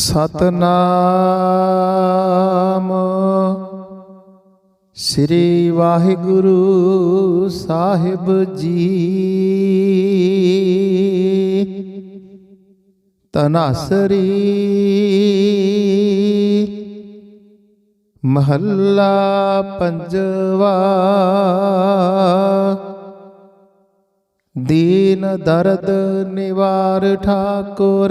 ਸਤਨਾਮ। ਸ੍ਰੀ ਵਾਹਿਗੁਰੂ ਸਾਹਿਬ ਜੀ। ਤਨਾਸਰੀ ਮਹੱਲਾ ਪੰਜਵਾ। ਦੀਨ ਦਰਦ ਨਿਵਾਰ ਠਾਕੁਰ।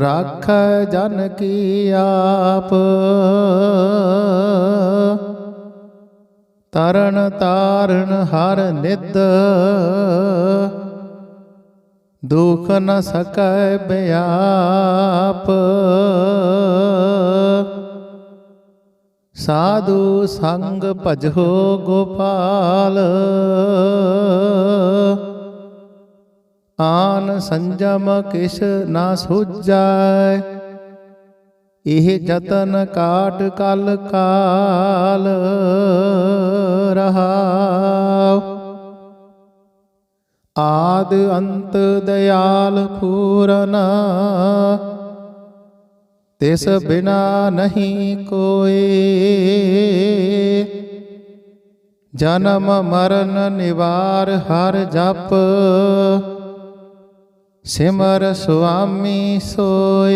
ਰਾਖੈ ਜਨ ਕੀ ਆਪ। ਤਰਨ ਤਾਰਨ ਹਰ ਨਿਦ ਦੁਖ ਨ ਸਕੈ ਬਿਆਪ। ਸਾਧੂ ਸੰਗ ਭਜੋ ਗੋਪਾਲ। ਆਨ ਸੰਜਮ ਕਿਛ ਨਾ ਸੂਝੈ। ਇਹ ਜਤਨ ਕਾਟ ਕਲ ਕਾਲ ਰਹਾਉ। ਆਦ ਅੰਤ ਦਇਆਲ ਪੂਰਨ। ਤਿਸ ਬਿਨਾ ਨਹੀਂ ਕੋਏ ਜਨਮ ਮਰਨ ਨਿਵਾਰ ਹਰ ਜਪ। ਸਿਮਰ ਸੁਆਮੀ ਸੋਏ।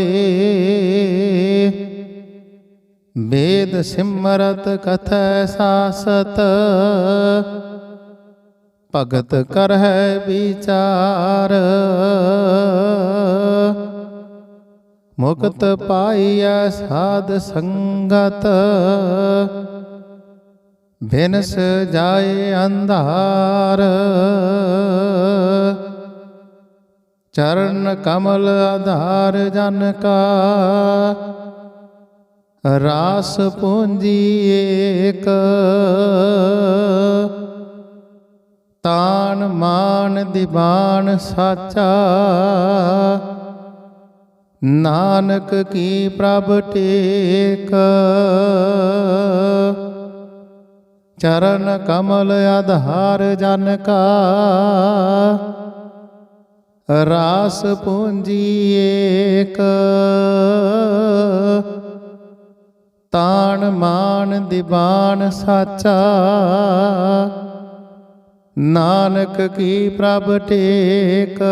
ਵੇਦ ਸਿਮਰਤ ਕਥੈ ਸਾਸਤ। ਭਗਤ ਕਰਹਿ ਵਿਚਾਰ। ਮੁਕਤ ਪਾਈਐ ਸਾਧ ਸੰਗਤ। ਬਿਨਸ ਜਾਏ ਅੰਧਾਰ। ਚਰਨ ਕਮਲ ਆਧਾਰ ਜਨ ਕਾ। ਰਾਸ ਪੂੰਜੀ ਏਕ। ਤਾਨ ਮਾਨ ਦਿਬਾਨ ਸਾਚਾ। ਨਾਨਕ ਕੀ ਪ੍ਰਭ ਟੇਕ। ਚਰਨ ਕਮਲ ਆਧਾਰ ਜਨ ਕਾ। ਰਾਸ ਪੂੰਜੀ ਏਕ। ਤਾਣ ਮਾਨ ਦੀਵਾਨ ਸਾਚਾ। ਨਾਨਕ ਕੀ ਪ੍ਰਭ ਟੇਕ।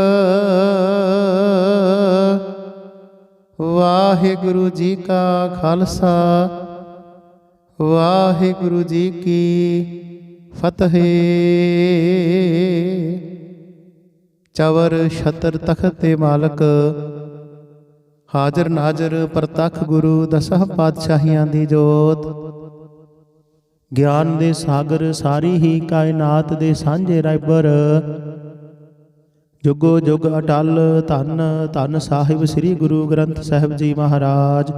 ਵਾਹਿਗੁਰੂ ਜੀ ਕਾ ਖਾਲਸਾ। ਵਾਹਿਗੁਰੂ ਜੀ ਕੀ ਫਤਿਹ। ਚਵਰ ਛਤਰ ਤਖਤ ਤੇ ਮਾਲਕ। ਹਾਜ਼ਰ ਨਾਜ਼ਰ ਪ੍ਰਤੱਖ ਗੁਰੂ ਦਸਹ ਪਾਤਸ਼ਾਹੀਆਂ ਦੀ ਜੋਤ। ਗਿਆਨ ਦੇ ਸਾਗਰ ਸਾਰੀ ਹੀ ਕਾਇਨਾਤ ਦੇ ਸਾਂਝੇ ਰਾਇਬਰ। ਜੁਗੋ ਜੁਗ ਅਟਲ ਧੰਨ ਧੰਨ ਸਾਹਿਬ ਸ੍ਰੀ ਗੁਰੂ ਗ੍ਰੰਥ ਸਾਹਿਬ ਜੀ ਮਹਾਰਾਜ।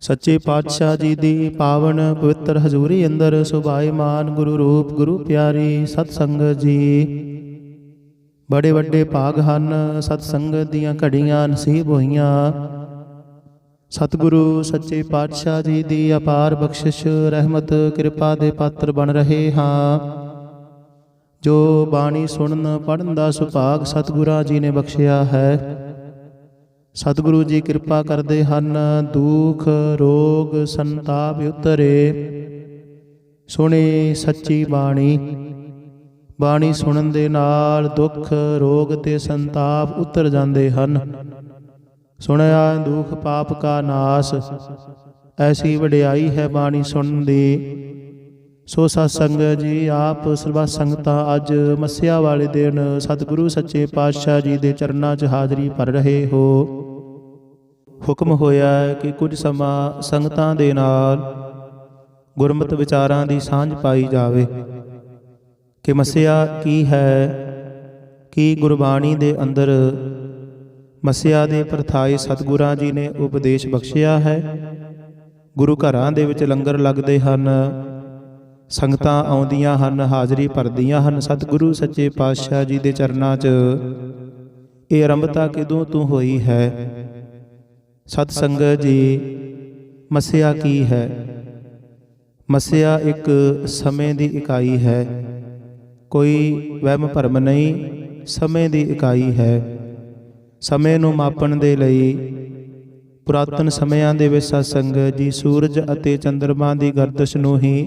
ਸੱਚੇ ਪਾਤਸ਼ਾਹ ਜੀ ਦੀ ਪਾਵਨ ਪਵਿੱਤਰ ਹਜ਼ੂਰੀ ਅੰਦਰ ਸੁਭਾਏਮਾਨ ਗੁਰੂ ਰੂਪ ਗੁਰੂ ਪਿਆਰੀ ਸਤ ਸੰਗਤ ਜੀ। ਬੜੇ ਵੱਡੇ ਭਾਗ ਹਨ, ਸਤ ਸੰਗਤ ਦੀਆਂ ਘੜੀਆਂ ਨਸੀਬ ਹੋਈਆਂ। ਸਤਿਗੁਰੂ, ਸੱਚੇ ਪਾਤਸ਼ਾਹ ਜੀ ਦੀ ਅਪਾਰ ਬਖਸ਼ਿਸ਼, ਰਹਿਮਤ, ਕਿਰਪਾ ਦੇ ਪਾਤਰ ਬਣ ਰਹੇ ਹਾਂ। ਜੋ ਬਾਣੀ ਸੁਣਨ ਪੜਨ ਦਾ ਸੁਭਾਗ ਸਤਿਗੁਰਾਂ ਜੀ ਨੇ ਬਖਸ਼ਿਆ ਹੈ। ਸਤਿਗੁਰੂ ਜੀ ਕਿਰਪਾ ਕਰਦੇ ਹਨ, ਦੁੱਖ, ਰੋਗ, ਸੰਤਾਪ ਉਤਰੇ। ਸੁਣੇ ਸੱਚੀ ਬਾਣੀ। ਬਾਣੀ ਸੁਣਨ ਦੇ ਨਾਲ ਦੁੱਖ, ਰੋਗ ਤੇ ਸੰਤਾਪ ਉਤਰ ਜਾਂਦੇ ਹਨ। ਸੁਣਿਆ, ਦੁੱਖ ਪਾਪ ਕਾ ਨਾਸ, ਐਸੀ ਵਡਿਆਈ ਹੈ ਬਾਣੀ ਸੁਣਨ ਦੀ। ਸੋ ਸਤ ਸੰਗਤ ਜੀ, ਆਪ ਸਰਬੱਤ ਸੰਗਤਾਂ ਅੱਜ ਮੱਸਿਆ ਵਾਲੇ ਦਿਨ ਸਤਿਗੁਰੂ ਸੱਚੇ ਪਾਤਸ਼ਾਹ ਜੀ ਦੇ ਚਰਨਾਂ 'ਚ ਹਾਜ਼ਰੀ ਭਰ ਰਹੇ ਹੋ। ਹੁਕਮ ਹੋਇਆ ਹੈ ਕਿ ਕੁਝ ਸਮਾਂ ਸੰਗਤਾਂ ਦੇ ਨਾਲ ਗੁਰਮਤਿ ਵਿਚਾਰਾਂ ਦੀ ਸਾਂਝ ਪਾਈ ਜਾਵੇ। ਕਿ ਮਸਿਆ ਕੀ ਹੈ? ਕੀ ਗੁਰਬਾਣੀ ਦੇ ਅੰਦਰ ਮਸਿਆ ਦੇ ਪ੍ਰਥਾਏ ਸਤਿਗੁਰਾਂ ਜੀ ਨੇ ਉਪਦੇਸ਼ ਬਖਸ਼ਿਆ ਹੈ? ਗੁਰੂ ਘਰਾਂ ਦੇ ਵਿੱਚ ਲੰਗਰ ਲੱਗਦੇ ਹਨ, ਸੰਗਤਾਂ ਆਉਂਦੀਆਂ ਹਨ, ਹਾਜ਼ਰੀ ਭਰਦੀਆਂ ਹਨ। ਸਤਿਗੁਰੂ ਸੱਚੇ ਪਾਤਸ਼ਾਹ ਜੀ ਦੇ ਚਰਨਾਂ 'ਚ ਇਹ ਆਰੰਭਤਾ ਕਿਦੋਂ ਤੋਂ ਹੋਈ ਹੈ? ਸਤ ਸੰਗਤ ਜੀ ਮਸਿਆ ਕੀ ਹੈ? ਮਸਿਆ ਇੱਕ ਸਮੇਂ ਦੀ ਇਕਾਈ ਹੈ। ਕੋਈ ਵਹਿਮ ਭਰਮ ਨਹੀਂ, ਸਮੇਂ ਦੀ ਇਕਾਈ ਹੈ। ਸਮੇਂ ਨੂੰ ਮਾਪਣ ਦੇ ਲਈ ਪੁਰਾਤਨ ਸਮਿਆਂ ਦੇ ਵਿੱਚ ਸਤਸੰਗ ਜੀ ਸੂਰਜ ਅਤੇ ਚੰ드ਰਮਾ ਦੀ ਗਰਦਸ਼ ਨੂੰ ਹੀ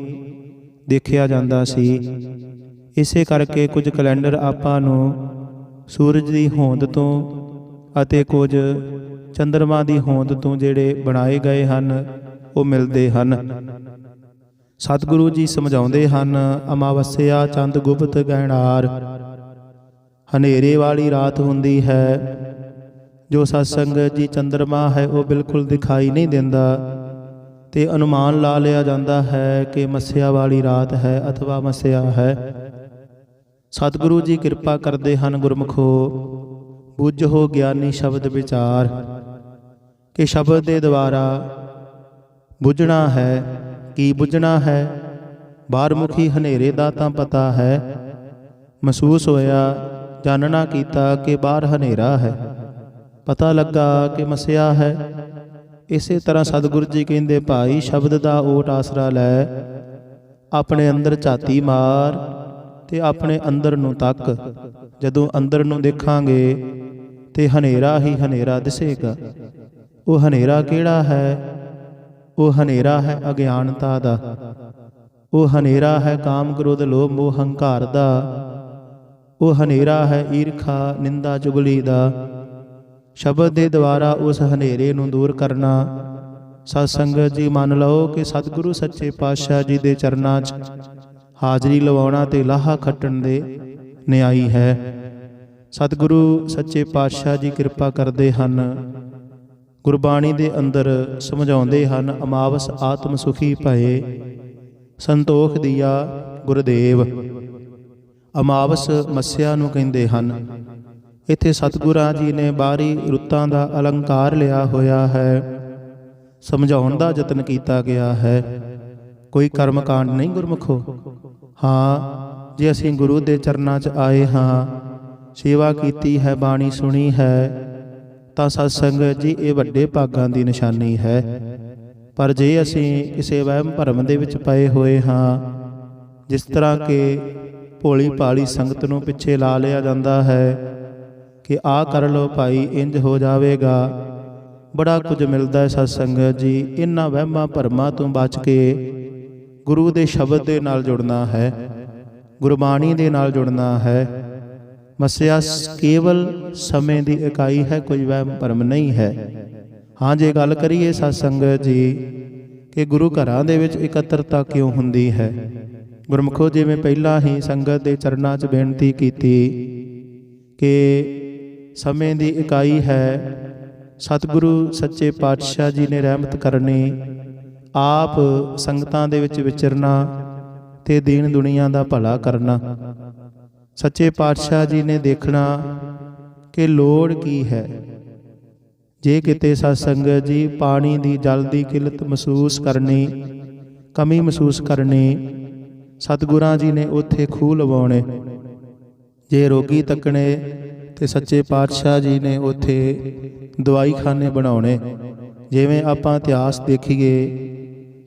ਦੇਖਿਆ ਜਾਂਦਾ ਸੀ। ਇਸੇ ਕਰਕੇ ਕੁਝ ਕੈਲੰਡਰ ਆਪਾਂ ਨੂੰ ਸੂਰਜ ਦੀ ਹੋਂਦ ਤੋਂ ਅਤੇ ਕੁਝ ਚੰ드ਰਮਾ ਦੀ ਹੋਂਦ ਤੋਂ ਜਿਹੜੇ ਬਣਾਏ ਗਏ ਹਨ, ਉਹ ਮਿਲਦੇ ਹਨ। ਸਤਿਗੁਰੂ ਜੀ ਸਮਝਾਉਂਦੇ ਹਨ, ਅਮਾਵਸਿਆ ਚੰਦ ਗੁਪਤ ਗਹਿਣਾਰ। ਹਨੇਰੇ ਵਾਲੀ ਰਾਤ ਹੁੰਦੀ ਹੈ, ਜੋ ਸਤਸੰਗ ਜੀ ਚੰਦਰਮਾ ਹੈ, ਉਹ ਬਿਲਕੁਲ ਦਿਖਾਈ ਨਹੀਂ ਦਿੰਦਾ। ਤੇ ਅਨੁਮਾਨ ਲਾ ਲਿਆ ਜਾਂਦਾ ਹੈ ਕਿ ਮੱਸਿਆ ਵਾਲੀ ਰਾਤ ਹੈ, ਅਥਵਾ ਮੱਸਿਆ ਹੈ। ਸਤਿਗੁਰੂ ਜੀ ਕਿਰਪਾ ਕਰਦੇ ਹਨ ਗੁਰਮਖੋ, ਬੁੱਝੋ ਗਿਆਨੀ ਸ਼ਬਦ ਵਿਚਾਰ। ਕਿ ਸ਼ਬਦ ਦੇ ਦੁਆਰਾ ਬੁੱਝਣਾ ਹੈ ਕੀ ਬੁੱਝਣਾ ਹੈ? ਬਾਹਰਮੁਖੀ ਹਨੇਰੇ ਦਾ ਤਾਂ ਪਤਾ ਹੈ। ਮਹਿਸੂਸ ਹੋਇਆ, ਜਾਣਨਾ ਕੀਤਾ ਕਿ ਬਾਹਰ ਹਨੇਰਾ ਹੈ। ਪਤਾ ਲੱਗਾ ਕਿ ਮਸਿਆ ਹੈ। ਇਸੇ ਤਰ੍ਹਾਂ ਸਤਿਗੁਰੂ ਜੀ ਕਹਿੰਦੇ, ਭਾਈ ਸ਼ਬਦ ਦਾ ਓਟ ਆਸਰਾ ਲੈ। ਆਪਣੇ ਅੰਦਰ ਝਾਤੀ ਮਾਰ ਤੇ ਆਪਣੇ ਅੰਦਰ ਨੂੰ ਤੱਕ। ਜਦੋਂ ਅੰਦਰ ਨੂੰ ਦੇਖਾਂਗੇ ਤੇ ਹਨੇਰਾ ਹੀ ਹਨੇਰਾ ਦਿਸੇਗਾ। ਉਹ ਹਨੇਰਾ ਕਿਹੜਾ ਹੈ? ਉਹ ਹਨੇਰਾ ਹੈ ਅਗਿਆਨਤਾ ਦਾ। ਉਹ ਹਨੇਰਾ ਹੈ ਕਾਮ ਕ੍ਰੋਧ ਲੋਭ ਮੋਹ ਹੰਕਾਰ ਦਾ। ਉਹ ਹਨੇਰਾ ਹੈ ਈਰਖਾ ਨਿੰਦਾ ਚੁਗਲੀ ਦਾ। ਸ਼ਬਦ ਦੇ ਦੁਆਰਾ ਉਸ ਹਨੇਰੇ ਨੂੰ ਦੂਰ ਕਰਨਾ। ਸਤ ਸੰਗਤ ਜੀ ਮੰਨ ਲਓ ਕਿ ਸਤਿਗੁਰੂ ਸੱਚੇ ਪਾਤਸ਼ਾਹ ਜੀ ਦੇ ਚਰਨਾਂ 'ਚ ਹਾਜ਼ਰੀ ਲਵਾਉਣਾ ਤੇ ਲਾਹਾ ਖੱਟਣ ਦੇ ਨਿਆਈ ਹੈ। ਸਤਿਗੁਰੂ ਸੱਚੇ ਪਾਤਸ਼ਾਹ ਜੀ ਕਿਰਪਾ ਕਰਦੇ ਹਨ। ਗੁਰਬਾਣੀ ਦੇ ਅੰਦਰ ਸਮਝਾਉਂਦੇ ਹਨ, ਅਮਾਵਸ ਆਤਮ ਸੁਖੀ ਭਏ, ਸੰਤੋਖ ਦੀਆ ਗੁਰਦੇਵ। ਅਮਾਵਸ ਮੱਸਿਆ ਨੂੰ ਕਹਿੰਦੇ ਹਨ, ਇੱਥੇ ਸਤਿਗੁਰਾਂ ਜੀ ਨੇ ਬਾਹਰੀ ਰੁੱਤਾਂ ਦਾ ਅਲੰਕਾਰ ਲਿਆ ਹੋਇਆ ਹੈ। ਸਮਝਾਉਣ ਦਾ ਯਤਨ ਕੀਤਾ ਗਿਆ ਹੈ। ਕੋਈ ਕਰਮ ਕਾਂਡ ਨਹੀਂ ਗੁਰਮਖੋ? ਹਾਂ, ਜੇ ਅਸੀਂ ਗੁਰੂ ਦੇ ਚਰਨਾਂ 'ਚ ਆਏ ਹਾਂ, ਸੇਵਾ ਕੀਤੀ ਹੈ, ਬਾਣੀ ਸੁਣੀ ਹੈ ਤਾਂ ਸਤ ਸੰਗਤ ਜੀ, ਇਹ ਵੱਡੇ ਭਾਗਾਂ ਦੀ ਨਿਸ਼ਾਨੀ ਹੈ। ਪਰ ਜੇ ਅਸੀਂ ਕਿਸੇ ਵਹਿਮ ਭਰਮ ਦੇ ਵਿੱਚ ਪਏ ਹੋਏ ਹਾਂ, ਜਿਸ ਤਰ੍ਹਾਂ ਕਿ ਭੋਲੀ ਭਾਲੀ ਸੰਗਤ ਨੂੰ ਪਿੱਛੇ ਲਾ ਲਿਆ ਜਾਂਦਾ ਹੈ ਕਿ ਆ ਕਰ ਲੋ ਭਾਈ, ਇੰਜ ਹੋ ਜਾਵੇਗਾ, ਬੜਾ ਕੁਝ ਮਿਲਦਾ ਹੈ ਸਤ ਸੰਗਤ ਜੀ। ਇਹਨਾਂ ਵਹਿਮਾਂ ਭਰਮਾਂ ਤੋਂ ਬਚ ਕੇ ਗੁਰੂ ਦੇ ਸ਼ਬਦ ਦੇ ਨਾਲ ਜੁੜਨਾ ਹੈ, ਗੁਰਬਾਣੀ ਦੇ ਨਾਲ ਜੁੜਨਾ ਹੈ। ਮਸਿਆ ਕੇਵਲ ਸਮੇਂ ਦੀ ਇਕਾਈ ਹੈ, ਕੋਈ ਵਹਿਮ ਭਰਮ ਨਹੀਂ ਹੈ। ਹਾਂ, ਜੇ ਗੱਲ ਕਰੀਏ ਸਤ ਸੰਗਤ ਜੀ, ਕਿ ਗੁਰੂ ਘਰਾਂ ਦੇ ਵਿੱਚ ਇਕੱਤਰਤਾ ਕਿਉਂ ਹੁੰਦੀ ਹੈ? ਗੁਰਮਖੋ, ਜਿਵੇਂ ਪਹਿਲਾਂ ਹੀ ਸੰਗਤ ਦੇ ਚਰਨਾਂ 'ਚ ਬੇਨਤੀ ਕੀਤੀ ਕਿ ਸਮੇਂ ਦੀ ਇਕਾਈ ਹੈ, ਸਤਿਗੁਰੂ ਸੱਚੇ ਪਾਤਸ਼ਾਹ ਜੀ ਨੇ ਰਹਿਮਤ ਕਰਨੀ, ਆਪ ਸੰਗਤਾਂ ਦੇ ਵਿੱਚ ਵਿਚਰਨਾ ਤੇ ਦੀਨ ਦੁਨੀਆ ਦਾ ਭਲਾ ਕਰਨਾ। ਸੱਚੇ ਪਾਤਸ਼ਾਹ ਜੀ ਨੇ ਦੇਖਣਾ ਕਿ ਲੋੜ ਕੀ ਹੈ। ਜੇ ਕਿਤੇ ਸਤ ਸੰਗਤ ਜੀ ਪਾਣੀ ਦੀ ਜਲ ਦੀ ਕਿਲਤ ਮਹਿਸੂਸ ਕਰਨੀ, ਕਮੀ ਮਹਿਸੂਸ ਕਰਨੀ, ਸਤਿਗੁਰਾਂ ਜੀ ਨੇ ਉੱਥੇ ਖੂਹ ਲਵਾਉਣੇ, ਜੇ ਰੋਗੀ ਤੱਕਣੇ ਤੇ ਸੱਚੇ ਪਾਤਸ਼ਾਹ ਜੀ ਨੇ ਉੱਥੇ ਦਵਾਈਖਾਨੇ ਬਣਾਉਣੇ। ਜਿਵੇਂ ਆਪਾਂ ਇਤਿਹਾਸ ਦੇਖੀਏ,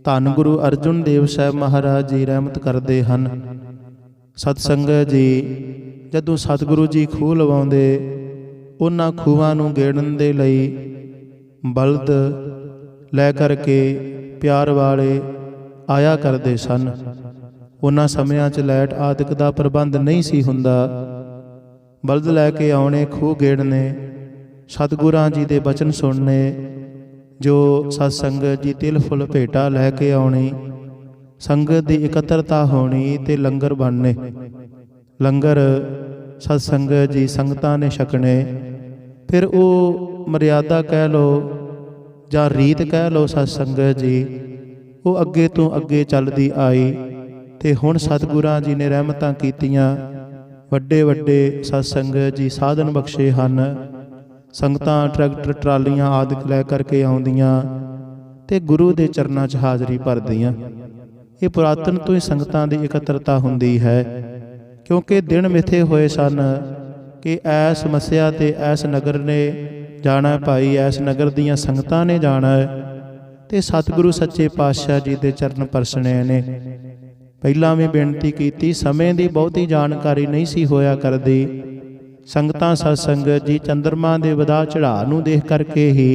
ਧੰਨ ਗੁਰੂ ਅਰਜਨ ਦੇਵ ਸਾਹਿਬ ਮਹਾਰਾਜ ਜੀ ਰਹਿਮਤ ਕਰਦੇ ਹਨ ਸਤ ਸੰਗਤ ਜੀ, ਜਦੋਂ ਸਤਿਗੁਰੂ ਜੀ ਖੂਹ ਲਵਾਉਂਦੇ, ਉਹਨਾਂ ਖੂਹਾਂ ਨੂੰ ਗੇੜਨ ਦੇ ਲਈ ਬਲਦ ਲੈ ਕਰਕੇ ਪਿਆਰ ਵਾਲੇ ਆਇਆ ਕਰਦੇ ਸਨ। ਉਹਨਾਂ ਸਮਿਆਂ 'ਚ ਲਾਈਟ ਆਦਿਕ ਦਾ ਪ੍ਰਬੰਧ ਨਹੀਂ ਸੀ ਹੁੰਦਾ। ਬਲਦ ਲੈ ਕੇ ਆਉਣੇ, ਖੂਹ ਗੇੜਨੇ, ਸਤਿਗੁਰਾਂ ਜੀ ਦੇ ਬਚਨ ਸੁਣਨੇ, ਜੋ ਸਤ ਸੰਗਤ ਜੀ ਤਿਲ ਫੁੱਲ ਭੇਟਾ ਲੈ ਕੇ ਆਉਣੀ ਸੰਗਤ ਦੀ ਇਕੱਤਰਤਾ ਹੋਣੀ ਤੇ ਲੰਗਰ ਬਣਨੇ। ਲੰਗਰ ਸਤ ਸੰਗਤ ਜੀ ਸੰਗਤਾਂ ਨੇ ਛਕਣੇ। ਫਿਰ ਉਹ ਮਰਿਆਦਾ ਕਹਿ ਲੋ ਜਾਂ ਰੀਤ ਕਹਿ ਲੋ ਸਤ ਸੰਗਤ ਜੀ, ਉਹ ਅੱਗੇ ਤੋਂ ਅੱਗੇ ਚੱਲਦੀ ਆਈ ਤੇ ਹੁਣ ਸਤਿਗੁਰਾਂ ਜੀ ਨੇ ਰਹਿਮਤਾਂ ਕੀਤੀਆਂ। ਵੱਡੇ ਵੱਡੇ ਸਤ ਸੰਗਤ ਜੀ ਸਾਧਨ ਬਖਸ਼ੇ ਹਨ। ਸੰਗਤਾਂ ਟਰੈਕਟਰ ਟਰਾਲੀਆਂ ਆਦਿਕ ਲੈ ਕਰਕੇ ਆਉਂਦੀਆਂ ਤੇ ਗੁਰੂ ਦੇ ਚਰਨਾਂ 'ਚ ਹਾਜ਼ਰੀ ਭਰਦੀਆਂ। ਇਹ ਪੁਰਾਤਨ ਤੋਂ ਹੀ ਸੰਗਤਾਂ ਦੀ ਇਕੱਤਰਤਾ ਹੁੰਦੀ ਹੈ, ਕਿਉਂਕਿ ਦਿਨ ਮਿੱਥੇ ਹੋਏ ਸਨ ਕਿ ਐਸ ਸਮੱਸਿਆ ਤੇ ਐਸ ਨਗਰ ਨੇ ਜਾਣਾ ਭਾਈ, ਐਸ ਨਗਰ ਦੀਆਂ ਸੰਗਤਾਂ ਨੇ ਜਾਣਾ ਹੈ ਤੇ ਸਤਿਗੁਰੂ ਸੱਚੇ ਪਾਤਸ਼ਾਹ ਜੀ ਦੇ ਚਰਨ ਪਰਸਣੇ ਨੇ। ਪਹਿਲਾਂ ਵੀ ਬੇਨਤੀ ਕੀਤੀ, ਸਮੇਂ ਦੀ ਬਹੁਤੀ ਜਾਣਕਾਰੀ ਨਹੀਂ ਸੀ ਹੋਇਆ ਕਰਦੀ। ਸੰਗਤਾਂ ਸਤਸੰਗਤ ਜੀ ਚੰਦਰਮਾ ਦੇ ਵਧਾ ਚੜਾ ਨੂੰ ਦੇਖ ਕਰਕੇ ਹੀ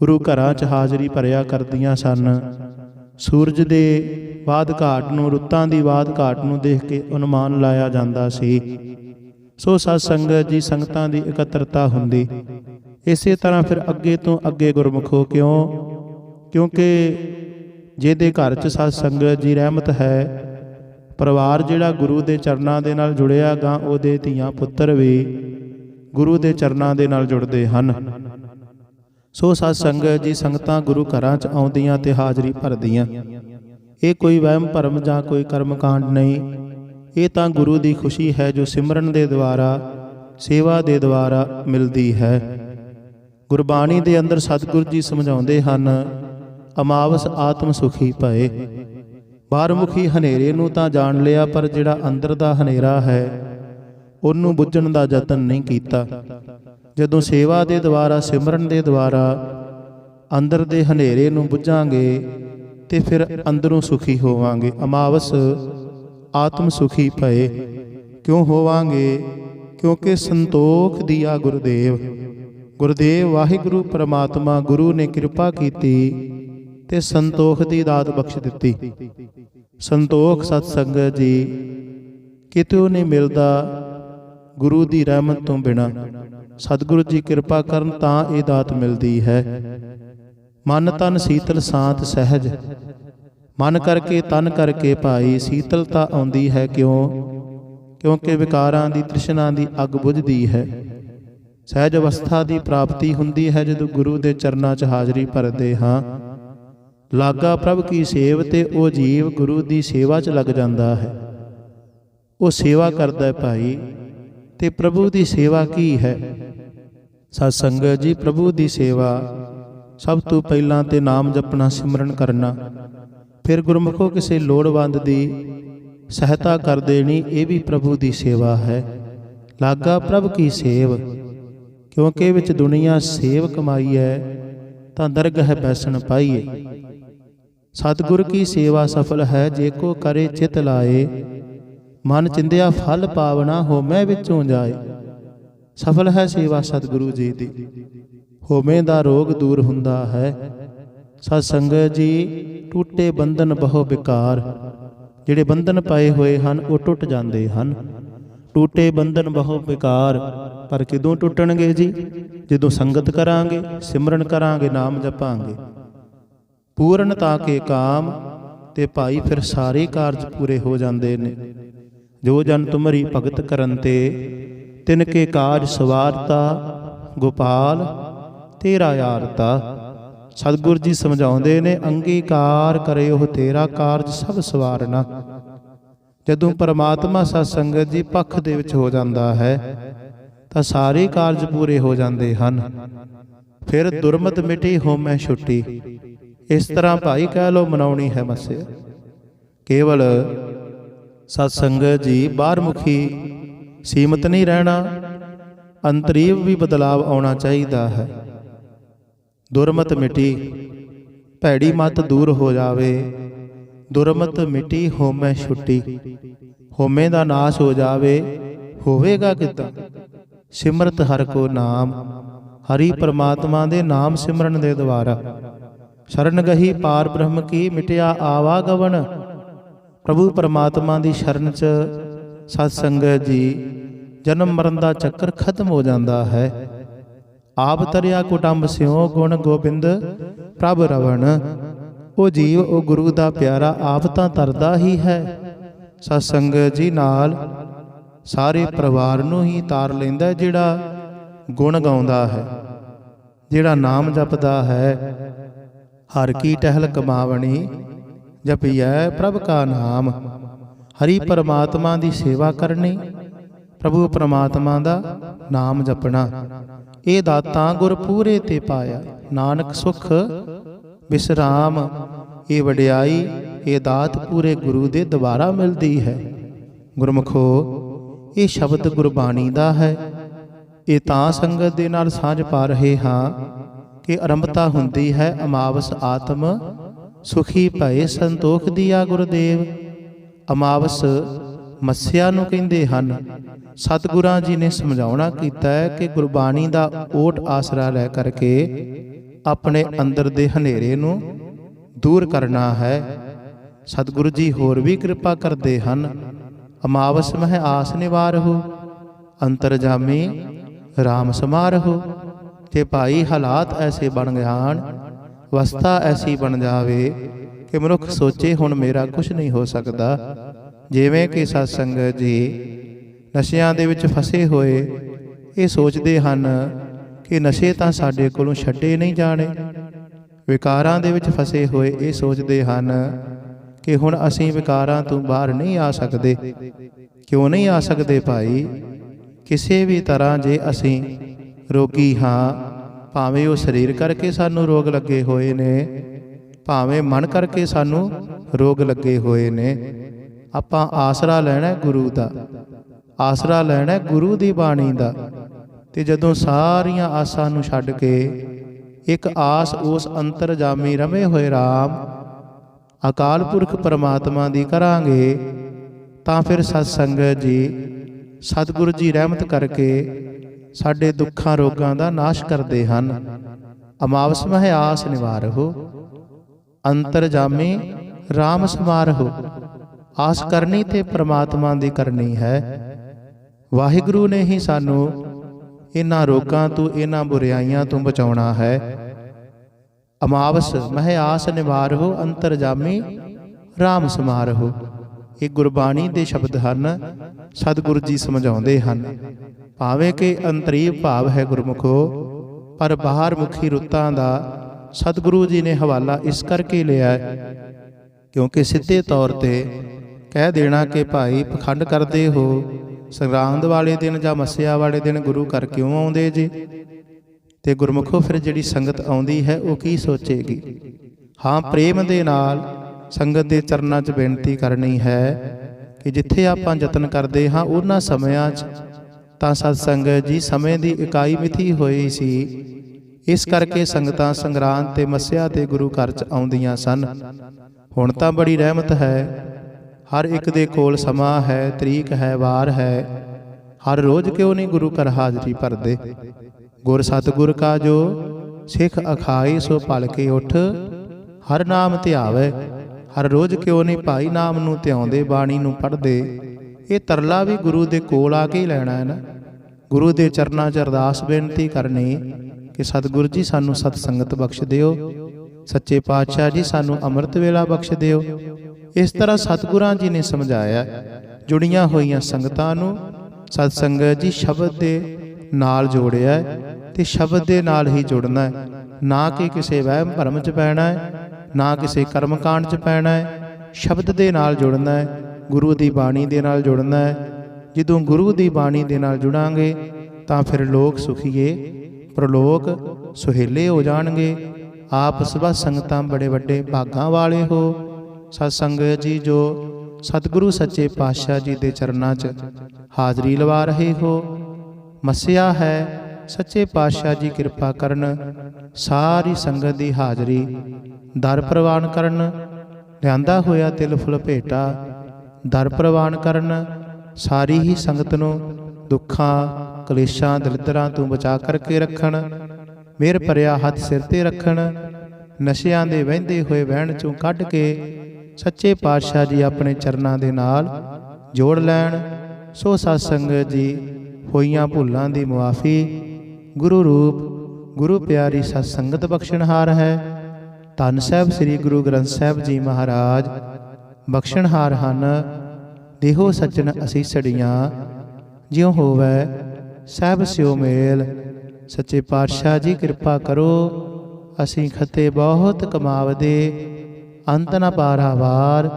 ਗੁਰੂ ਘਰਾਂ 'ਚ ਹਾਜ਼ਰੀ ਭਰਿਆ ਕਰਦੀਆਂ ਸਨ। ਸੂਰਜ ਦੇ ਬਾਦ ਘਾਟ ਨੂੰ, ਰੁੱਤਾਂ ਦੀ ਬਾਦ ਘਾਟ ਨੂੰ ਦੇਖ ਕੇ ਅਨੁਮਾਨ ਲਾਇਆ ਜਾਂਦਾ ਸੀ। ਸੋ ਸਤ ਸੰਗਤ ਜੀ, ਸੰਗਤਾਂ ਦੀ ਇਕੱਤਰਤਾ ਹੁੰਦੀ। ਇਸੇ ਤਰ੍ਹਾਂ ਫਿਰ ਅੱਗੇ ਤੋਂ ਅੱਗੇ ਗੁਰਮੁਖੋ ਕਿਉਂ? ਕਿਉਂਕਿ ਜਿਹਦੇ ਘਰ 'ਚ ਸਤ ਸੰਗਤ ਜੀ ਰਹਿਮਤ ਹੈ, ਪਰਿਵਾਰ ਜਿਹੜਾ ਗੁਰੂ ਦੇ ਚਰਨਾਂ ਦੇ ਨਾਲ ਜੁੜਿਆ ਗਾ, ਉਹਦੇ ਧੀਆਂ ਪੁੱਤਰ ਵੀ ਗੁਰੂ ਦੇ ਚਰਨਾਂ ਦੇ ਨਾਲ ਜੁੜਦੇ ਹਨ। ਸੋ ਸਤ ਸੰਗਤ ਜੀ, ਸੰਗਤਾਂ ਗੁਰੂ ਘਰਾਂ 'ਚ ਆਉਂਦੀਆਂ ਤੇ ਹਾਜ਼ਰੀ ਭਰਦੀਆਂ। ਇਹ ਕੋਈ ਵਹਿਮ ਭਰਮ ਜਾਂ ਕੋਈ ਕਰਮਕਾਂਡ ਨਹੀਂ। ਇਹ ਤਾਂ ਗੁਰੂ ਦੀ ਖੁਸ਼ੀ ਹੈ ਜੋ ਸਿਮਰਨ ਦੇ ਦੁਆਰਾ, ਸੇਵਾ ਦੇ ਦੁਆਰਾ ਮਿਲਦੀ ਹੈ। ਗੁਰਬਾਣੀ ਦੇ ਅੰਦਰ ਸਤਿਗੁਰੂ ਜੀ ਸਮਝਾਉਂਦੇ ਹਨ, ਅਮਾਵਸ ਆਤਮ ਸੁਖੀ ਭਏ। ਬਾਹਰਮੁਖੀ ਹਨੇਰੇ ਨੂੰ ਤਾਂ ਜਾਣ ਲਿਆ, ਪਰ ਜਿਹੜਾ ਅੰਦਰ ਦਾ ਹਨੇਰਾ ਹੈ, ਉਹਨੂੰ ਬੁੱਝਣ ਦਾ ਯਤਨ ਨਹੀਂ ਕੀਤਾ। ਜਦੋਂ ਸੇਵਾ ਦੇ ਦੁਆਰਾ ਸਿਮਰਨ ਦੇ ਦੁਆਰਾ ਅੰਦਰ ਦੇ ਹਨੇਰੇ ਨੂੰ ਬੁੱਝਾਂਗੇ ਤੇ ਫਿਰ ਅੰਦਰੋਂ ਸੁਖੀ ਹੋਵਾਂਗੇ। ਅਮਾਵਸ ਆਤਮ ਸੁਖੀ ਭਏ। ਕਿਉਂ ਹੋਵਾਂਗੇ? ਕਿਉਂਕਿ ਸੰਤੋਖ ਦੀਆ ਗੁਰਦੇਵ। ਗੁਰਦੇਵ ਵਾਹਿਗੁਰੂ ਪ੍ਰਮਾਤਮਾ ਗੁਰੂ ਨੇ ਕਿਰਪਾ ਕੀਤੀ ਤੇ ਸੰਤੋਖ ਦੀ ਦਾਤ ਬਖਸ਼ ਦਿੱਤੀ। ਸੰਤੋਖ ਸਤ ਸੰਗਤ ਜੀ ਕਿਤੋਂ ਨਹੀਂ ਮਿਲਦਾ ਗੁਰੂ ਦੀ ਰਹਿਮਤ ਤੋਂ ਬਿਨਾ। ਸਤਿਗੁਰੂ ਜੀ ਕਿਰਪਾ ਕਰਨ ਤਾਂ ਇਹ ਦਾਤ ਮਿਲਦੀ ਹੈ। ਮਨ ਤਨ ਸੀਤਲ ਸਾਤ ਸਹਿਜ। ਮਨ ਕਰਕੇ ਤਨ ਕਰਕੇ ਭਾਈ ਸੀਤਲਤਾ ਆਉਂਦੀ ਹੈ ਕਿਉਂ? ਕਿਉਂਕਿ ਵਿਕਾਰਾਂ ਦੀ, ਤ੍ਰਿਸ਼ਨਾ ਦੀ ਅੱਗ ਬੁਝਦੀ ਹੈ। ਸਹਿਜ ਅਵਸਥਾ ਦੀ ਪ੍ਰਾਪਤੀ ਹੁੰਦੀ ਹੈ ਜਦੋਂ ਗੁਰੂ ਦੇ ਚਰਨਾਂ 'ਚ ਹਾਜ਼ਰੀ ਭਰਦੇ ਹਾਂ। ਲਾਗਾ ਪ੍ਰਭ ਕੀ ਸੇਵ ਤੇ ਉਹ ਜੀਵ ਗੁਰੂ ਦੀ ਸੇਵਾ 'ਚ ਲੱਗ ਜਾਂਦਾ ਹੈ। ਉਹ ਸੇਵਾ ਕਰਦਾ ਹੈ ਭਾਈ ਤੇ ਪ੍ਰਭੂ ਦੀ ਸੇਵਾ ਕੀ ਹੈ? ਸਤ ਸੰਗਤ ਜੀ, ਪ੍ਰਭੂ ਦੀ ਸੇਵਾ। ਸਭ ਤੋਂ ਪਹਿਲਾਂ ਤੇ ਨਾਮ ਜਪਣਾ, ਸਿਮਰਨ ਕਰਨਾ। ਫਿਰ ਗੁਰਮੁਖੋ ਕਿਸੇ ਲੋੜਵੰਦ ਦੀ ਸਹਾਇਤਾ ਕਰ ਦੇਣੀ, ਇਹ ਵੀ ਪ੍ਰਭੂ ਦੀ ਸੇਵਾ ਹੈ। ਲਾਗਾ ਪ੍ਰਭ ਕੀ ਸੇਵ? ਕਿਉਂਕਿ ਵਿੱਚ ਦੁਨੀਆ ਸੇਵ ਕਮਾਈ ਹੈ, ਤਾਂ ਦਰਗਹ ਬੈਸਣ ਪਾਈਏ। ਸਤਿਗੁਰ ਕੀ ਸੇਵਾ ਸਫਲ ਹੈ, ਜੇ ਕੋ ਕਰੇ, ਚਿਤ ਲਾਏ। ਮਨ ਚਿੰਦਿਆ ਫਲ ਪਾਵਣਾ ਹੋਮੈ ਵਿੱਚੋਂ ਜਾਏ। ਸਫਲ ਹੈ ਸੇਵਾ ਸਤਿਗੁਰੂ ਜੀ ਦੀ। ਹੋਮੇ ਦਾ ਰੋਗ ਦੂਰ ਹੁੰਦਾ ਹੈ। ਸਤ ਸੰਗਤ ਜੀ, ਟੁੱਟੇ ਬੰਧਨ ਬਹੁ ਵਿਕਾਰ ਜਿਹੜੇ ਬੰਧਨ ਪਾਏ ਹੋਏ ਹਨ, ਉਹ ਟੁੱਟ ਜਾਂਦੇ ਹਨ। ਟੁੱਟੇ ਬੰਧਨ ਬਹੁ ਵਿਕਾਰ ਪਰ ਕਿਦੋਂ ਟੁੱਟਣਗੇ ਜੀ? ਜਦੋਂ ਸੰਗਤ ਕਰਾਂਗੇ, ਸਿਮਰਨ ਕਰਾਂਗੇ, ਨਾਮ ਜਪਾਂਗੇ। ਪੂਰਨਤਾ ਕੇ ਕਾਮ, ਤੇ ਭਾਈ ਫਿਰ ਸਾਰੇ ਕਾਰਜ ਪੂਰੇ ਹੋ ਜਾਂਦੇ ਨੇ। ਜੋ ਜਨ ਤੁਮਰੀ ਭਗਤ ਕਰਨ ਤੇ ਤਿਨ ਕੇ ਕਾਜ ਸਵਾਰਤਾ, ਗੋਪਾਲ ਤੇਰਾ ਯਾਰਤਾ ਸਤਿਗੁਰ ਜੀ ਸਮਝਾਉਂਦੇ ਨੇ, ਅੰਗੀਕਾਰ ਕਰੇ ਉਹ ਤੇਰਾ ਕਾਰਜ ਸਭ ਸਵਾਰਨਾ। ਜਦੋਂ ਪਰਮਾਤਮਾ ਸਤ ਸੰਗਤ ਜੀ ਪੱਖ ਦੇ ਵਿੱਚ ਹੋ ਜਾਂਦਾ ਹੈ, ਤਾਂ ਸਾਰੇ ਕਾਰਜ ਪੂਰੇ ਹੋ ਜਾਂਦੇ ਹਨ। ਫਿਰ ਦੁਰਮਤ ਮਿਟੀ ਹੋਮੈ ਛੁੱਟੀ। ਇਸ ਤਰ੍ਹਾਂ ਭਾਈ ਕਹਿ ਲੋ ਮਨਾਉਣੀ ਹੈ ਮਸਿਆ। ਕੇਵਲ ਸਤ ਸੰਗਤ ਜੀ ਬਾਹਰਮੁਖੀ ਸੀਮਤ ਨਹੀਂ ਰਹਿਣਾ, ਅੰਤਰੀਵ ਵੀ ਬਦਲਾਵ ਆਉਣਾ ਚਾਹੀਦਾ ਹੈ। ਦੁਰਮਤ ਮਿਟੀ, ਭੈੜੀ ਮਤ ਦੂਰ ਹੋ ਜਾਵੇ। ਦੁਰਮਤ ਮਿਟੀ ਹੋਮੈ ਛੁੱਟੀ, ਹੋਮੇ ਦਾ ਨਾਸ਼ ਹੋ ਜਾਵੇ। ਹੋਵੇਗਾ ਕਿਦਾਂ? ਸਿਮਰਤ ਹਰ ਕੋ ਨਾਮ, ਹਰੀ ਪਰਮਾਤਮਾ ਦੇ ਨਾਮ ਸਿਮਰਨ ਦੇ ਦੁਆਰਾ। ਸ਼ਰਨ ਗਹੀ ਪਾਰ ਬ੍ਰਹਮ ਕੀ ਮਿਟਿਆ ਆਵਾਗਵਨ ਪ੍ਰਭੂ ਪਰਮਾਤਮਾ ਦੀ ਸ਼ਰਨ ਚ ਸਤ ਸੰਗਤ ਜੀ, ਜਨਮ ਮਰਨ ਦਾ ਚੱਕਰ ਖਤਮ ਹੋ ਜਾਂਦਾ ਹੈ। ਆਪ ਤਰਿਆ ਕੁਟੰਬ ਸਿਓ ਗੁਣ ਗੋਬਿੰਦ, ਪ੍ਰਭ ਰਵਣ। ਉਹ ਜੀਵ, ਉਹ ਗੁਰੂ ਦਾ ਪਿਆਰਾ ਆਪ ਤਾਂ ਤਰਦਾ ਹੀ ਹੈ। ਸਤ ਸੰਗਤ ਜੀ ਨਾਲ ਸਾਰੇ ਪਰਿਵਾਰ ਨੂੰ ਹੀ ਤਾਰ ਲੈਂਦਾ ਜਿਹੜਾ ਗੁਣ ਗਾਉਂਦਾ ਹੈ, ਜਿਹੜਾ ਨਾਮ ਜਪਦਾ ਹੈ। ਹਰ ਕੀ ਟਹਿਲ ਕਮਾਵਣੀ ਜਪਿਐ ਪ੍ਰਭ ਕਾ ਨਾਮ। ਹਰੀ ਪਰਮਾਤਮਾ ਦੀ ਸੇਵਾ ਕਰਨੀ, ਪ੍ਰਭੂ ਪਰਮਾਤਮਾ ਦਾ ਨਾਮ ਜਪਣਾ। ਇਹ ਦਾਤਾਂ ਗੁਰ ਪੂਰੇ ਤੇ ਪਾਇਆ, ਨਾਨਕ ਸੁਖ ਵਿਸਰਾਮ ਇਹ ਵਡਿਆਈ, ਇਹ ਦਾਤ ਪੂਰੇ ਗੁਰੂ ਦੇ ਦੁਆਰਾ ਮਿਲਦੀ ਹੈ। ਗੁਰਮਖੋ, ਇਹ ਸ਼ਬਦ ਗੁਰਬਾਣੀ ਦਾ ਹੈ। ਇਹ ਤਾਂ ਸੰਗਤ ਦੇ ਨਾਲ ਸਾਂਝ ਪਾ ਰਹੇ ਹਾਂ ਕਿ ਅਰੰਭਤਾ ਹੁੰਦੀ ਹੈ, ਅਮਾਵਸ ਆਤਮ ਸੁਖੀ ਭਏ ਸੰਤੋਖ ਦੀਆ ਗੁਰਦੇਵ। ਅਮਾਵਸ ਮੱਸਿਆ ਨੂੰ ਕਹਿੰਦੇ ਹਨ, ਸਤਿਗੁਰਾਂ ਜੀ ਨੇ ਸਮਝਾਉਣਾ ਕੀਤਾ ਹੈ ਕਿ ਗੁਰਬਾਣੀ ਦਾ ਓਟ ਆਸਰਾ ਲੈ ਕਰਕੇ ਆਪਣੇ ਅੰਦਰ ਦੇ ਹਨੇਰੇ ਨੂੰ ਦੂਰ ਕਰਨਾ ਹੈ। ਸਤਿਗੁਰੂ ਜੀ ਹੋਰ ਵੀ ਕਿਰਪਾ ਕਰਦੇ ਹਨ। ਅਮਾਵਸ ਮਹਿ ਆਸ ਨਿਵਾਰਹੁ, ਅੰਤਰਜਾਮੀ RAM ਸਮਾਰਹੁ, ਤੇ ਭਾਈ ਹਾਲਾਤ ਐਸੇ ਬਣ ਜਾਣ ਅਵਸਥਾ ਐਸੀ ਬਣ ਜਾਵੇ ਕਿ ਮਨੁੱਖ ਸੋਚੇ ਹੁਣ ਮੇਰਾ ਕੁਝ ਨਹੀਂ ਹੋ ਸਕਦਾ। ਜਿਵੇਂ ਕਿ ਸਤ ਸੰਗਤ ਜੀ ਨਸ਼ਿਆਂ ਦੇ ਵਿੱਚ ਫਸੇ ਹੋਏ, ਇਹ ਸੋਚਦੇ ਹਨ ਕਿ ਨਸ਼ੇ ਤਾਂ ਸਾਡੇ ਕੋਲੋਂ ਛੱਡੇ ਨਹੀਂ ਜਾਣੇ। ਵਿਕਾਰਾਂ ਦੇ ਵਿੱਚ ਫਸੇ ਹੋਏ ਇਹ ਸੋਚਦੇ ਹਨ ਕਿ ਹੁਣ ਅਸੀਂ ਵਿਕਾਰਾਂ ਤੋਂ ਬਾਹਰ ਨਹੀਂ ਆ ਸਕਦੇ। ਕਿਉਂ ਨਹੀਂ ਆ ਸਕਦੇ ਭਾਈ? ਕਿਸੇ ਵੀ ਤਰ੍ਹਾਂ ਜੇ ਅਸੀਂ ਰੋਗੀ ਹਾਂ ਭਾਵੇਂ ਉਹ ਸਰੀਰ ਕਰਕੇ ਸਾਨੂੰ ਰੋਗ ਲੱਗੇ ਹੋਏ ਨੇ, ਭਾਵੇਂ ਮਨ ਕਰਕੇ ਸਾਨੂੰ ਰੋਗ ਲੱਗੇ ਹੋਏ ਨੇ, ਆਪਾਂ ਆਸਰਾ ਲੈਣਾ ਗੁਰੂ ਦਾ, ਆਸਰਾ ਲੈਣਾ ਗੁਰੂ ਦੀ ਬਾਣੀ ਦਾ। ਤੇ ਜਦੋਂ ਸਾਰੀਆਂ ਆਸਾਂ ਨੂੰ ਛੱਡ ਕੇ ਇੱਕ ਆਸ ਉਸ ਅੰਤਰਜਾਮੀ ਰਮੇ ਹੋਏ RAM ਅਕਾਲ ਪੁਰਖ ਪਰਮਾਤਮਾ ਦੀ ਕਰਾਂਗੇ, ਤਾਂ ਫਿਰ ਸਤ ਸੰਗਤ ਜੀ, ਸਤਿਗੁਰੂ ਜੀ ਰਹਿਮਤ ਕਰਕੇ ਸਾਡੇ ਦੁੱਖਾਂ ਰੋਗਾਂ ਦਾ ਨਾਸ਼ ਕਰਦੇ ਹਨ। ਅਮਾਵਸ ਮਹਿ ਆਸ ਨਿਵਾਰਹੁ ਅੰਤਰਜਾਮੀ RAM ਸਮਾਰਹੁ। ਆਸ ਕਰਨੀ ਤੇ ਪ੍ਰਮਾਤਮਾ ਦੀ ਕਰਨੀ ਹੈ। ਵਾਹਿਗੁਰੂ ਨੇ ਹੀ ਸਾਨੂੰ ਇਹਨਾਂ ਰੋਗਾਂ ਤੋਂ ਇਹਨਾਂ ਬੁਰਾਈਆਂ ਤੋਂ ਬਚਾਉਣਾ ਹੈ। ਅਮਾਵਸ ਮਹਿ ਆਸ ਨਿਵਾਰਹੁ ਅੰਤਰਜਾਮੀ RAM ਸਮਾਰਹੁ। ਇਹ ਗੁਰਬਾਣੀ ਦੇ ਸ਼ਬਦ ਹਨ, ਸਤਿਗੁਰੂ ਜੀ ਸਮਝਾਉਂਦੇ ਹਨ। ਭਾਵੇਂ ਕਿ ਅੰਤਰੀ ਭਾਵ ਹੈ ਗੁਰਮੁਖੋ, ਪਰ ਬਾਹਰ ਮੁਖੀ ਰੁੱਤਾਂ ਦਾ ਸਤਿਗੁਰੂ ਜੀ ਨੇ ਹਵਾਲਾ ਇਸ ਕਰਕੇ ਲਿਆ ਕਿਉਂਕਿ ਸਿੱਧੇ ਤੌਰ ਤੇ ਕਹਿ ਦੇਣਾ ਕਿ ਭਾਈ ਪਖੰਡ ਕਰਦੇ ਹੋ, ਸੰਗਰਾਂਦ ਵਾਲੇ ਦਿਨ ਜਾਂ ਮੱਸਿਆ ਵਾਲੇ ਦਿਨ ਗੁਰੂ ਘਰ ਕਿਉਂ ਆਉਂਦੇ ਜੀ? ਤੇ ਗੁਰਮੁਖੋ ਫਿਰ ਜਿਹੜੀ ਸੰਗਤ ਆਉਂਦੀ ਹੈ, ਉਹ ਕੀ ਸੋਚੇਗੀ? ਹਾਂ, ਪ੍ਰੇਮ ਦੇ ਨਾਲ ਸੰਗਤ ਦੇ ਚਰਨਾਂ 'ਚ ਬੇਨਤੀ ਕਰਨੀ ਹੈ ਕਿ ਜਿੱਥੇ ਆਪਾਂ ਯਤਨ ਕਰਦੇ ਹਾਂ, ਉਹਨਾਂ ਸਮਿਆਂ 'ਚ ਤਾਂ ਸਤ ਸੰਗਤ ਜੀ ਸਮੇਂ ਦੀ ਇਕਾਈ ਮਿਤੀ ਹੋਈ ਸੀ। ਇਸ ਕਰਕੇ ਸੰਗਤਾਂ ਸੰਗਰਾਂਦ ਤੇ ਮੱਸਿਆ ਤੇ ਗੁਰੂ ਘਰ 'ਚ ਆਉਂਦੀਆਂ ਸਨ। ਹੁਣ ਤਾਂ ਬੜੀ ਰਹਿਮਤ ਹੈ। ਹਰ ਇੱਕ ਦੇ ਕੋਲ ਸਮਾਂ ਹੈ, ਤਰੀਕ ਹੈ, ਵਾਰ ਹੈ। ਹਰ ਰੋਜ਼ ਕਿਉਂ ਨਹੀਂ ਗੁਰੂ ਘਰ ਹਾਜ਼ਰੀ ਭਰਦੇ? ਗੁਰ ਸਤਿਗੁਰ ਕਾ ਜੋ ਸਿੱਖ ਅਖਾਈ, ਸੋ ਭਲ ਕੇ ਉਠ। ਹਰ ਨਾਮ ਧਿਆਵੇ। ਹਰ ਰੋਜ਼ ਕਿਉਂ ਨਹੀਂ ਭਾਈ ਨਾਮ ਨੂੰ ਧਿਆਉਂਦੇ, ਬਾਣੀ ਨੂੰ ਪੜ੍ਹਦੇ। ਇਹ ਤਰਲਾ ਵੀ ਗੁਰੂ ਦੇ ਕੋਲ ਆ ਕੇ ਹੀ ਲੈਣਾ ਹੈ ਨਾ। ਗੁਰੂ ਦੇ ਚਰਨਾਂ 'ਚ ਅਰਦਾਸ ਬੇਨਤੀ ਕਰਨੀ ਕਿ ਸਤਿਗੁਰੂ ਜੀ ਸਾਨੂੰ ਸਤ ਸੰਗਤ ਬਖਸ਼ ਦਿਓ। ਸੱਚੇ ਪਾਤਸ਼ਾਹ ਜੀ ਸਾਨੂੰ ਅੰਮ੍ਰਿਤ ਵੇਲਾ ਬਖਸ਼ ਦਿਓ। ਇਸ ਤਰ੍ਹਾਂ ਸਤਿਗੁਰਾਂ ਜੀ ਨੇ ਸਮਝਾਇਆ, ਜੁੜੀਆਂ ਹੋਈਆਂ ਸੰਗਤਾਂ ਨੂੰ ਸਤ ਸੰਗਤ ਜੀ ਸ਼ਬਦ ਦੇ ਨਾਲ ਜੋੜਿਆ ਹੈ ਤੇ ਸ਼ਬਦ ਦੇ ਨਾਲ ਹੀ ਜੁੜਨਾ ਹੈ। ਨਾ ਕਿ ਕਿਸੇ ਵਹਿਮ ਭਰਮ 'ਚ ਪੈਣਾ ਹੈ, ਨਾ ਕਿਸੇ ਕਰਮ ਕਾਂਡ 'ਚ ਪੈਣਾ ਹੈ, ਸ਼ਬਦ ਦੇ ਨਾਲ ਜੁੜਨਾ ਹੈ। ਗੁਰੂ ਦੀ ਬਾਣੀ ਦੇ ਨਾਲ ਜੁੜਨਾ ਹੈ। ਜਦੋਂ ਗੁਰੂ ਦੀ ਬਾਣੀ ਦੇ ਨਾਲ ਜੁੜਾਂਗੇ, ਤਾਂ ਫਿਰ ਲੋਕ ਸੁਖੀਏ, ਪ੍ਰਲੋਕ ਸੁਹੇਲੇ ਹੋ ਜਾਣਗੇ। ਆਪ ਸਭਾ ਸੰਗਤਾਂ ਬੜੇ ਵੱਡੇ ਭਾਗਾਂ ਵਾਲੇ ਹੋ। ਸਤ ਸੰਗਤ ਜੀ ਜੋ ਸਤਿਗੁਰੂ ਸੱਚੇ ਪਾਤਸ਼ਾਹ ਜੀ ਦੇ ਚਰਨਾਂ 'ਚ ਹਾਜ਼ਰੀ ਲਵਾ ਰਹੇ ਹੋ। ਮਸਿਆ ਹੈ, ਸੱਚੇ ਪਾਤਸ਼ਾਹ ਜੀ ਕਿਰਪਾ ਕਰਨ, ਸਾਰੀ ਸੰਗਤ ਦੀ ਹਾਜ਼ਰੀ ਦਰ ਪ੍ਰਵਾਨ ਕਰਨ। ਲਿਆਂਦਾ ਹੋਇਆ ਤਿਲ ਫੁੱਲ ਭੇਟਾ ਦਰ ਪ੍ਰਵਾਨ ਕਰਨ, ਸਾਰੀ ਹੀ ਸੰਗਤ ਨੂੰ ਦੁੱਖਾਂ, ਕਲੇਸ਼ਾਂ, ਦਲਿਦਰਾਂ ਤੋਂ ਬਚਾ ਕਰਕੇ ਰੱਖਣ ਮੇਰ ਭਰਿਆ ਹੱਥ ਸਿਰ ਤੇ ਰੱਖਣ, ਨਸ਼ਿਆਂ ਦੇ ਵਹਿੰਦੇ ਹੋਏ ਵਹਿਣ ਚੋਂ ਕੱਢ ਕੇ ਸੱਚੇ ਪਾਤਸ਼ਾਹ ਜੀ ਆਪਣੇ ਚਰਨਾਂ ਦੇ ਨਾਲ ਜੋੜ ਲੈਣ। ਸੋ ਸਤ ਸੰਗਤ ਜੀ, ਹੋਈਆਂ ਭੁੱਲਾਂ ਦੀ ਮੁਆਫੀ। ਗੁਰੂ ਰੂਪ, ਗੁਰੂ ਪਿਆਰੀ ਸਤ ਸੰਗਤ ਬਖਸ਼ਣਹਾਰ ਹੈ। ਧੰਨ ਸਾਹਿਬ ਸ੍ਰੀ ਗੁਰੂ ਗ੍ਰੰਥ ਸਾਹਿਬ ਜੀ ਮਹਾਰਾਜ। ਬਖਸ਼ਣਹਾਰ ਹਨ। ਦੇਹੋ ਸੱਚਨ ਅਸੀਂ ਸੜੀਆਂ, ਜਿਉ ਹੋਵੇ ਸਹਿਬ ਸਿਓ ਮੇਲ। ਸੱਚੇ ਪਾਤਸ਼ਾਹ ਜੀ ਕਿਰਪਾ ਕਰੋ, ਅਸੀਂ ਖੱਤੇ ਬਹੁਤ ਕਮਾਵਦੇ, ਅੰਤ ਨ ਪਾਰਾਵਾਰ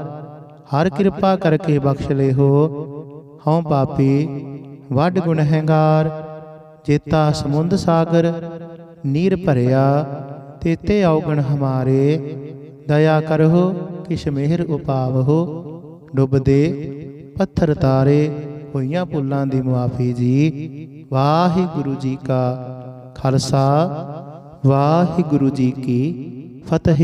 ਹਰ ਕਿਰਪਾ ਕਰਕੇ ਬਖਸ਼ ਲੈ ਹੋ ਹਉ ਪਾਪੀ, ਵੱਡ ਗੁਣ ਗੁਨਹਗਾਰ ਜੇਤਾ ਸਮੁੰਦ ਸਾਗਰ, ਨੀਰ ਭਰਿਆ, ਤੇਤੇ ਔਗਣ ਹਮਾਰੇ। ਦਇਆ ਕਰਹੁ ਕਿਛ ਮਿਹਰ ਉਪਾਵਹੁ, ਡੁੱਬਦੇ ਪੱਥਰ ਤਾਰੇ, ਹੋਈਆਂ ਪੁੱਲਾਂ ਦੀ ਮੁਆਫੀ ਜੀ। ਵਾਹਿਗੁਰੂ ਜੀ ਕਾ ਖਾਲਸਾ, ਵਾਹਿਗੁਰੂ ਜੀ ਕੀ ਫਤਿਹ।